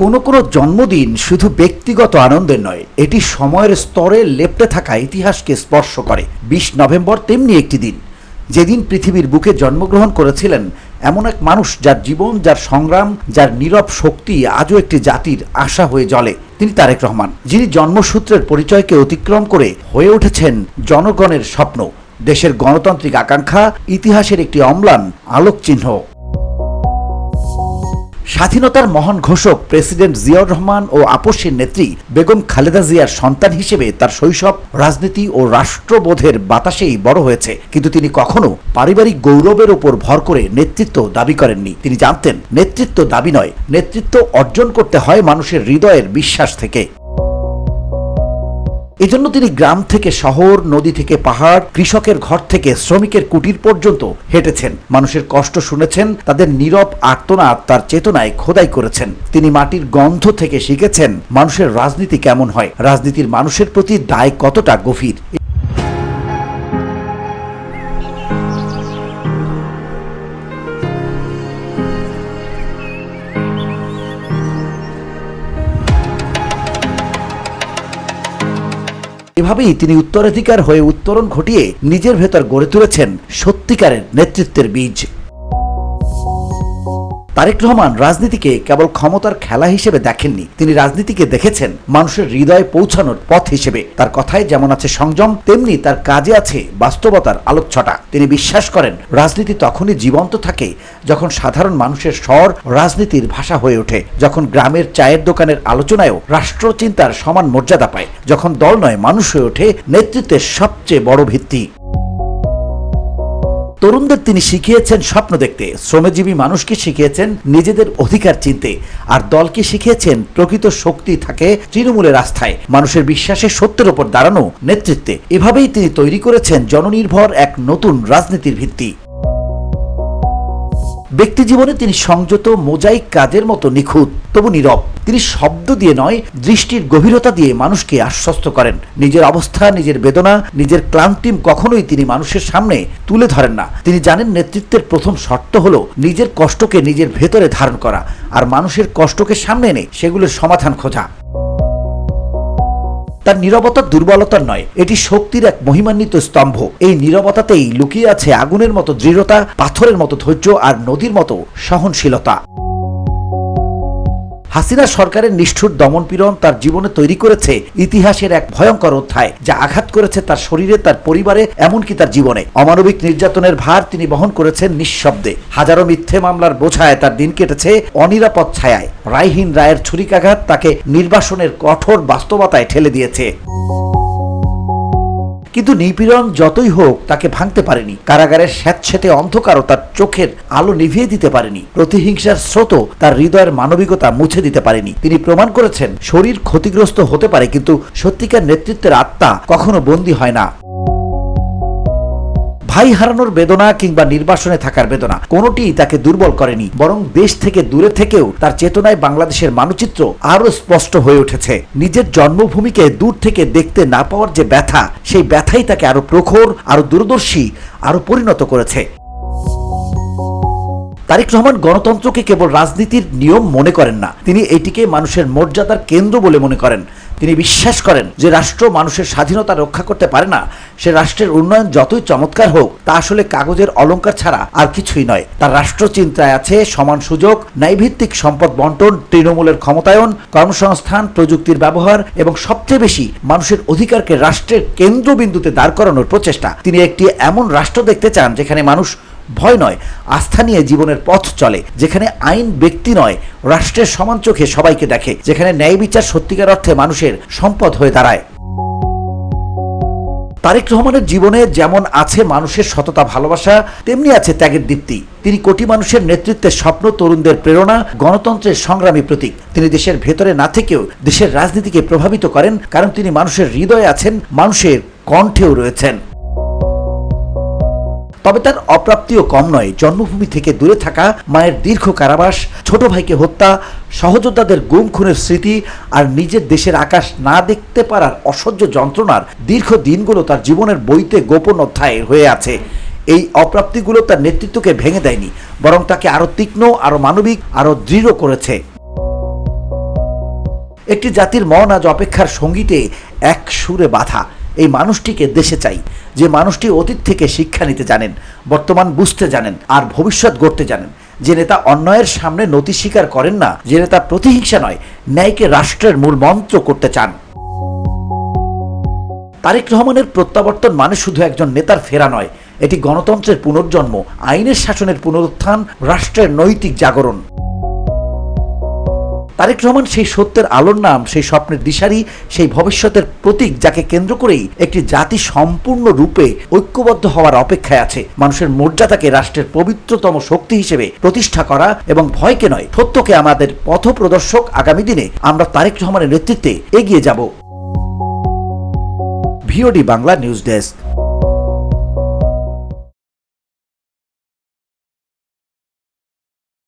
কোনো কোনো জন্মদিন শুধু ব্যক্তিগত আনন্দের নয়, এটি সময়ের স্তরে লেপ্টে থাকা ইতিহাসকে স্পর্শ করে। বিশ নভেম্বর তেমনি একটি দিন। যেদিন পৃথিবীর বুকে জন্মগ্রহণ করেছিলেন এমন এক মানুষ যার জীবন, যার সংগ্রাম, যার নীরব শক্তি আজও একটি জাতির আশা হয়ে জ্বলে। তিনি তারেক রহমান, যিনি জন্মসূত্রের পরিচয়কে অতিক্রম করে হয়ে উঠেছেন জনগণের স্বপ্ন। দেশের গণতান্ত্রিক আকাঙ্ক্ষা, ইতিহাসের একটি অম্লান আলোকচিহ্ন। স্বাধীনতার মহান ঘোষক প্রেসিডেন্ট জিয়াউর রহমান ও আপসের নেত্রী বেগম খালেদা জিয়ার সন্তান হিসেবে তার শৈশব, রাজনীতি ও রাষ্ট্রবোধের বাতাসেই বড় হয়েছে। কিন্তু তিনি কখনো পারিবারিক গৌরবের ওপর ভর করে নেতৃত্ব দাবি করেননি। তিনি জানতেন, নেতৃত্ব দাবি নয়, নেতৃত্ব অর্জন করতে হয় মানুষের হৃদয়ের বিশ্বাস থেকে। এজন্য তিনি গ্রাম থেকে শহর, নদী থেকে পাহাড়, কৃষকের ঘর থেকে শ্রমিকের কুটির পর্যন্ত হেঁটেছেন। মানুষের কষ্ট শুনেছেন, তাদের নীরব আর্তনাদ তার চেতনায় খোদাই করেছেন। তিনি মাটির গন্ধ থেকে শিখেছেন মানুষের রাজনীতি কেমন হয়। রাজনীতির মানুষের প্রতি দায় কতটা গভীর? এভাবেই তিনি উত্তরাধিকার হয়ে উত্তরণ ঘটিয়ে নিজের ভেতর গড়ে তুলেছেন সত্যিকারের নেতৃত্বের বীজ। তারেক রহমান রাজনীতিকে কেবল ক্ষমতার খেলা হিসেবে দেখেননি। তিনি রাজনীতিকে দেখেছেন মানুষের হৃদয়ে পৌঁছানোর পথ হিসেবে। তার কথায় যেমন আছে সংযম, তেমনি তার কাজে আছে বাস্তবতার আলোকছটা। তিনি বিশ্বাস করেন, রাজনীতি তখনই জীবন্ত থাকে যখন সাধারণ মানুষের স্বর রাজনীতির ভাষা হয়ে ওঠে, যখন গ্রামের চায়ের দোকানের আলোচনায়ও রাষ্ট্রচিন্তার সমান মর্যাদা পায়, যখন দল নয়, মানুষ হয়ে ওঠে নেতৃত্বের সবচেয়ে বড় ভিত্তি। তরুণদের তিনি শিখিয়েছেন স্বপ্ন দেখতে। শ্রমজীবী মানুষকে শিখিয়েছেন নিজেদের অধিকার চিনতে। আর দলকে শিখিয়েছেন প্রকৃত শক্তি থাকে তৃণমূলের আস্থায়। মানুষের বিশ্বাসে সত্যের ওপর দাঁড়ানো নেতৃত্বে। এভাবেই তিনি তৈরি করেছেন জননির্ভর এক নতুন রাজনীতির ভিত্তি। ব্যক্তি জীবনে তিনি সংযত, মোজাইক কাজের মতো নিখুঁত, তবু নীরব। তিনি শব্দ দিয়ে নয়, দৃষ্টির গভীরতা দিয়ে মানুষকে আশ্বস্ত করেন। নিজের অবস্থা, নিজের বেদনা, নিজের ক্লান্তিম কখনোই তিনি মানুষের সামনে তুলে ধরেন না। তিনি জানেন নেতৃত্বের প্রথম শর্ত হলো নিজের কষ্টকে নিজের ভেতরে ধারণ করা, আর মানুষের কষ্টকে সামনে এনে সেগুলোর সমাধান খোঁজা। তার নিরবতা দুর্বলতা নয়। এটি শক্তির এক মহিমান্বিত স্তম্ভ। এই নিরবতাতেই লুকিয়ে আছে আগুনের মতো দৃঢ়তা, পাথরের মতো ধৈর্য আর নদীর মতো সহনশীলতা। হাসিনা সরকারের নিষ্ঠুর দমনপীড়ন তার জীবনে তৈরি করেছে ইতিহাসের এক ভয়ঙ্কর অধ্যায়, যা আঘাত করেছে তার শরীরে, তার পরিবারে, এমনকি তার জীবনে। অমানবিক নির্যাতনের ভার তিনি বহন করেছেন নিঃশব্দে। হাজারো মিথ্যে মামলার বোঝায় তার দিন কেটেছে অনিরাপদ ছায়ায়। রায়হীন রায়ের ছুরিকাঘাত তাকে নির্বাসনের কঠোর বাস্তবতায় ঠেলে দিয়েছে। কিন্তু নিপীড়ন যতই হোক তাকে ভাঙতে পারেনি। কারাগারের স্যাঁতস্যাঁতে অন্ধকারও তার চোখের আলো নিভিয়ে দিতে পারেনি। প্রতিহিংসার স্রোত তার হৃদয়ের মানবিকতা মুছে দিতে পারেনি। তিনি প্রমাণ করেছেন, শরীর ক্ষতিগ্রস্ত হতে পারে, কিন্তু সত্যিকার নেতৃত্বের আত্মা কখনো বন্দী হয় না। ভাই হারানোর বেদনা কিংবা নির্বাসনে থাকার বেদনা, কোনোটিই তাকে দুর্বল করেনি, বরং দেশ থেকে দূরে থেকেও তার চেতনায় বাংলাদেশের মানচিত্র আরও স্পষ্ট হয়ে উঠেছে। নিজের জন্মভূমিকে দূর থেকে দেখতে না পাওয়ার যে ব্যথা, সেই ব্যথাই তাকে আরও প্রখর আরও দূরদর্শী আরও পরিণত করেছে। তারেক রহমান গণতন্ত্রকে কেবল রাজনীতির নিয়ম মনে করেন না, তিনি এটিকে মানুষের মর্যাদার কেন্দ্র বলে মনে করেন। তিনি বিশ্বাস করেন যে রাষ্ট্র মানুষের স্বাধীনতা রক্ষা করতে পারে না, সে রাষ্ট্রের উন্নয়ন যতই চমৎকার হোক, তা আসলে কাগজের অলংকার ছাড়া আর কিছুই নয়। তার রাষ্ট্র চিন্তায় আছে, সমান সুযোগ, ন্যায়ভিত্তিক সম্পদ বন্টন, তৃণমূলের ক্ষমতায়ন, কর্মসংস্থান, প্রযুক্তির ব্যবহার এবং সবচেয়ে বেশি মানুষের অধিকারকে রাষ্ট্রের কেন্দ্রবিন্দুতে দাঁড় করানোর প্রচেষ্টা। তিনি একটি এমন রাষ্ট্র দেখতে চান যেখানে মানুষ ভয় নয়, আস্থা নিয়ে জীবনের পথ চলে। যেখানে আইন ব্যক্তি নয়, রাষ্ট্রের সমান চোখে সবাইকে দেখে। যেখানে ন্যায় বিচার সত্যিকার অর্থে মানুষের সম্পদ হয়ে দাঁড়ায়। তারেক রহমানের জীবনে যেমন আছে মানুষের সততা, ভালোবাসা, তেমনি আছে ত্যাগের দীপ্তি। তিনি কোটি মানুষের নেতৃত্বের স্বপ্ন, তরুণদের প্রেরণা, গণতন্ত্রের সংগ্রামী প্রতীক। তিনি দেশের ভেতরে না থেকেও দেশের রাজনীতিকে প্রভাবিত করেন, কারণ তিনি মানুষের হৃদয়ে আছেন, মানুষের কণ্ঠেও রয়েছেন। তবে তার অপ্রাপ্তিও কম নয়। জন্মভূমি থেকে দূরে থাকা মায়ের দীর্ঘ কারাবাস, ছোট ভাইকে হত্যা, সহযোদ্ধাদের গুম খুনের স্মৃতি আর নিজের দেশের আকাশ না দেখতে পারার অসহ্য যন্ত্রণার দীর্ঘ দিনগুলো তার জীবনের বইতে গোপন অধ্যায় হয়ে আছে। এই অপ্রাপ্তিগুলো তার নেতৃত্বকে ভেঙে দেয়নি, বরং তাকে আরও তীক্ষ্ণ আরও মানবিক আরও দৃঢ় করেছে। একটি জাতির মন আজ অপেক্ষার সঙ্গীতে এক সুরে বাধা। এই মানুষটিকে দেশে চাই, যে মানুষটি অতীত থেকে শিক্ষা নিতে জানেন, বর্তমান বুঝতে জানেন, আর ভবিষ্যৎ গড়তে জানেন। যে নেতা অন্যায়ের সামনে নতি স্বীকার করেন না, যে নেতা প্রতিহিংসা নয়, ন্যায়কে রাষ্ট্রের মূল মন্ত্র করতে চান। তারেক রহমানের প্রত্যাবর্তন মানে শুধু একজন নেতার ফেরা নয়, এটি গণতন্ত্রের পুনর্জন্ম, আইনের শাসনের পুনরুত্থান, রাষ্ট্রের নৈতিক জাগরণ। তারেক রহমান সেই সত্যের আলোর নাম, সেই স্বপ্নের দিশারি, সেই ভবিষ্যতের প্রতীক যাকে কেন্দ্র করেই একটি জাতি সম্পূর্ণ রূপে ঐক্যবদ্ধ হওয়ার অপেক্ষায় আছে। মানুষের মর্যাদাকে রাষ্ট্রের পবিত্রতম শক্তি হিসেবে প্রতিষ্ঠা করা এবং ভয়কে নয়, সত্যকে আমাদের পথ প্রদর্শক আগামী দিনে আমরা তারেক রহমানের নেতৃত্বে এগিয়ে যাব। VOD Bangla news desk.